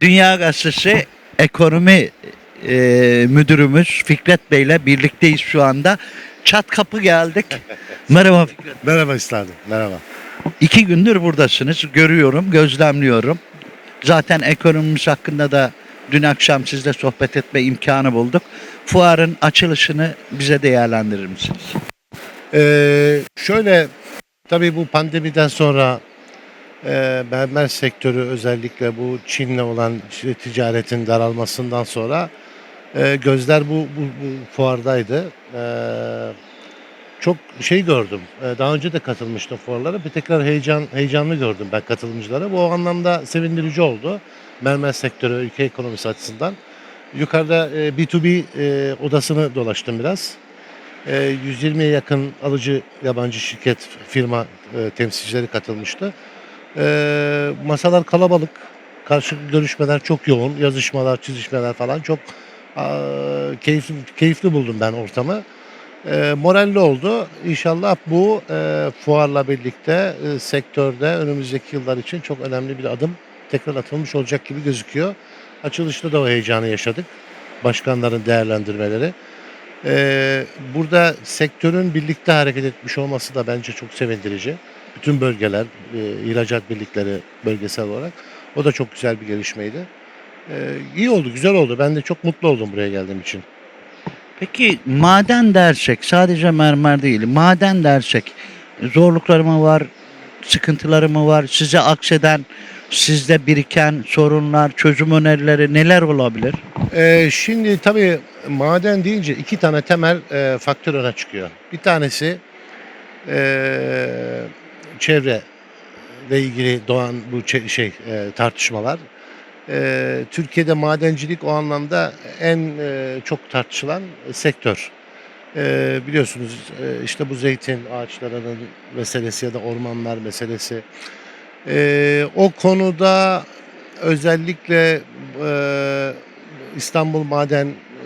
Dünya Gazetesi ekonomi e, müdürümüz Fikret Bey ile birlikteyiz şu anda. Çat kapı geldik. Merhaba Fikret. Merhaba üstadım, merhaba. İki gündür buradasınız. Görüyorum, gözlemliyorum. Zaten ekonomimiz hakkında da dün akşam sizle sohbet etme imkanı bulduk. Fuarın açılışını bize değerlendirir misiniz? Ee, şöyle, tabii bu pandemiden sonra e, mermer sektörü özellikle bu Çin'le olan ticaretin daralmasından sonra e, gözler bu, bu, bu fuardaydı. E, çok şey gördüm. E, daha önce de katılmıştım fuarlara. Bir tekrar heyecan heyecanlı gördüm ben katılımcıları. Bu anlamda sevindirici oldu. Mermer sektörü ülke ekonomisi açısından. Yukarıda e, B2B e, odasını dolaştım biraz. E, 120'ye yakın alıcı yabancı şirket, firma e, temsilcileri katılmıştı. E, masalar kalabalık. Karşılıklı görüşmeler çok yoğun. Yazışmalar, çizişmeler falan çok a, keyifli, keyifli buldum ben ortamı. E, moralli oldu. İnşallah bu e, fuarla birlikte e, sektörde önümüzdeki yıllar için çok önemli bir adım tekrar atılmış olacak gibi gözüküyor. Açılışta da o heyecanı yaşadık. Başkanların değerlendirmeleri. Ee, burada sektörün birlikte hareket etmiş olması da bence çok sevindirici. Bütün bölgeler, e, ihracat birlikleri bölgesel olarak. O da çok güzel bir gelişmeydi. Ee, iyi oldu, güzel oldu. Ben de çok mutlu oldum buraya geldiğim için. Peki maden dersek sadece mermer değil maden dersek zorlukları mı var sıkıntıları mı var size akseden sizde biriken sorunlar çözüm önerileri neler olabilir? Ee, şimdi tabii maden deyince iki tane temel e, faktör öne çıkıyor. Bir tanesi e, çevre ile ilgili doğan bu şey e, tartışmalar. E, Türkiye'de madencilik o anlamda en e, çok tartışılan sektör. E, biliyorsunuz e, işte bu zeytin ağaçlarının meselesi ya da ormanlar meselesi. E, o konuda özellikle e, İstanbul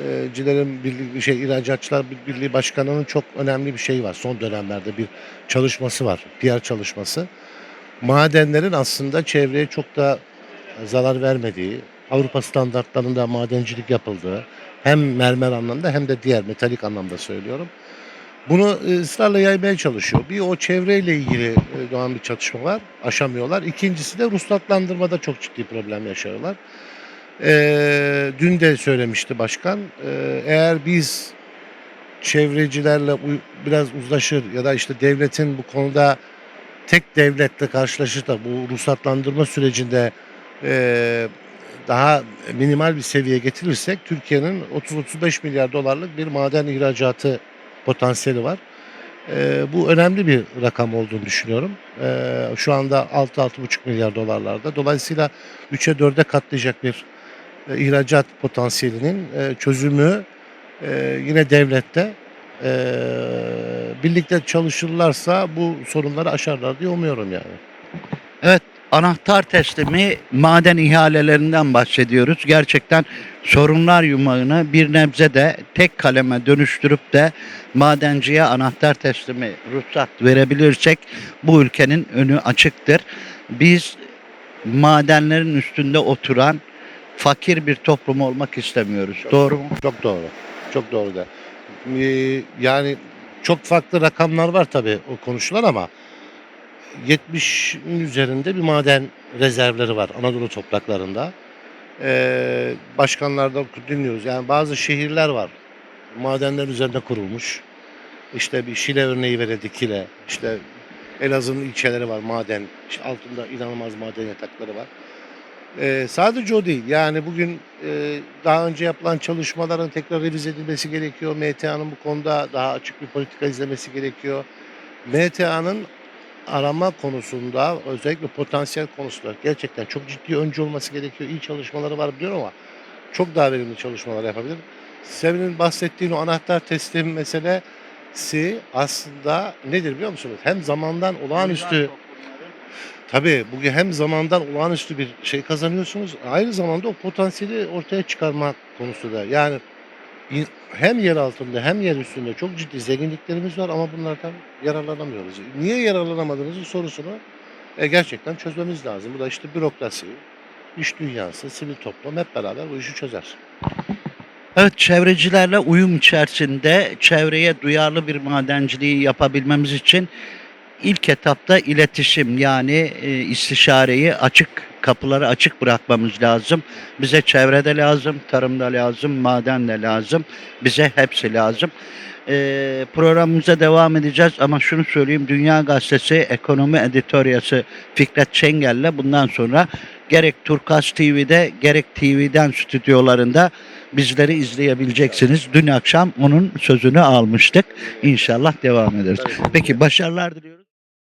Madencilerin Birliği şey İhracatçılar Birliği Başkanı'nın çok önemli bir şeyi var. Son dönemlerde bir çalışması var. Diğer çalışması. Madenlerin aslında çevreye çok da zarar vermediği, Avrupa standartlarında madencilik yapıldığı, hem mermer anlamda hem de diğer metalik anlamda söylüyorum. Bunu e, ısrarla yaymaya çalışıyor. Bir o çevreyle ilgili e, doğan bir çatışma var. Aşamıyorlar. İkincisi de ruhsatlandırmada çok ciddi problem yaşıyorlar. Ee, dün de söylemişti başkan. Ee, eğer biz çevrecilerle biraz uzlaşır ya da işte devletin bu konuda tek devletle karşılaşır da bu ruhsatlandırma sürecinde e, daha minimal bir seviyeye getirirsek Türkiye'nin 30-35 milyar dolarlık bir maden ihracatı potansiyeli var. Ee, bu önemli bir rakam olduğunu düşünüyorum. Ee, şu anda 6-6,5 milyar dolarlarda. Dolayısıyla 3'e 4'e katlayacak bir e, ihracat potansiyelinin e, çözümü e, yine devlette e, birlikte çalışırlarsa bu sorunları aşarlar diye umuyorum yani. Evet anahtar teslimi maden ihalelerinden bahsediyoruz. Gerçekten sorunlar yumağını bir nebze de tek kaleme dönüştürüp de madenciye anahtar teslimi ruhsat verebilirsek bu ülkenin önü açıktır. Biz madenlerin üstünde oturan fakir bir toplum olmak istemiyoruz. Doğru mu? Çok doğru. Çok doğru da. Ee, yani çok farklı rakamlar var tabii o konuşulan ama 70'in üzerinde bir maden rezervleri var Anadolu topraklarında. Ee, başkanlardan dinliyoruz. Yani bazı şehirler var. Madenler üzerinde kurulmuş. İşte bir Şile örneği verildi Kile. İşte Elazığ'ın ilçeleri var maden. İşte altında inanılmaz maden yatakları var. Ee, sadece o değil. Yani bugün e, daha önce yapılan çalışmaların tekrar revize edilmesi gerekiyor. MTA'nın bu konuda daha açık bir politika izlemesi gerekiyor. MTA'nın arama konusunda özellikle potansiyel konusunda gerçekten çok ciddi öncü olması gerekiyor. İyi çalışmaları var biliyorum ama çok daha verimli çalışmalar yapabilir. Senin bahsettiğin o anahtar teslim meselesi aslında nedir biliyor musunuz? Hem zamandan olağanüstü Tabii bugün hem zamandan olağanüstü bir şey kazanıyorsunuz. Aynı zamanda o potansiyeli ortaya çıkarmak konusu da. Yani hem yer altında hem yer üstünde çok ciddi zenginliklerimiz var ama bunlardan yararlanamıyoruz. Niye yararlanamadığınızın sorusunu e, gerçekten çözmemiz lazım. Bu da işte bürokrasi, iş dünyası, sivil toplum hep beraber bu işi çözer. Evet çevrecilerle uyum içerisinde çevreye duyarlı bir madenciliği yapabilmemiz için ilk etapta iletişim yani e, istişareyi açık kapıları açık bırakmamız lazım. Bize çevrede lazım, tarımda lazım, maden de lazım. Bize hepsi lazım. E, programımıza devam edeceğiz ama şunu söyleyeyim Dünya Gazetesi ekonomi editoryası Fikret Çengel'le bundan sonra gerek Turkas TV'de gerek TV'den stüdyolarında bizleri izleyebileceksiniz. Dün akşam onun sözünü almıştık. İnşallah devam ederiz. Peki başarılar diliyoruz.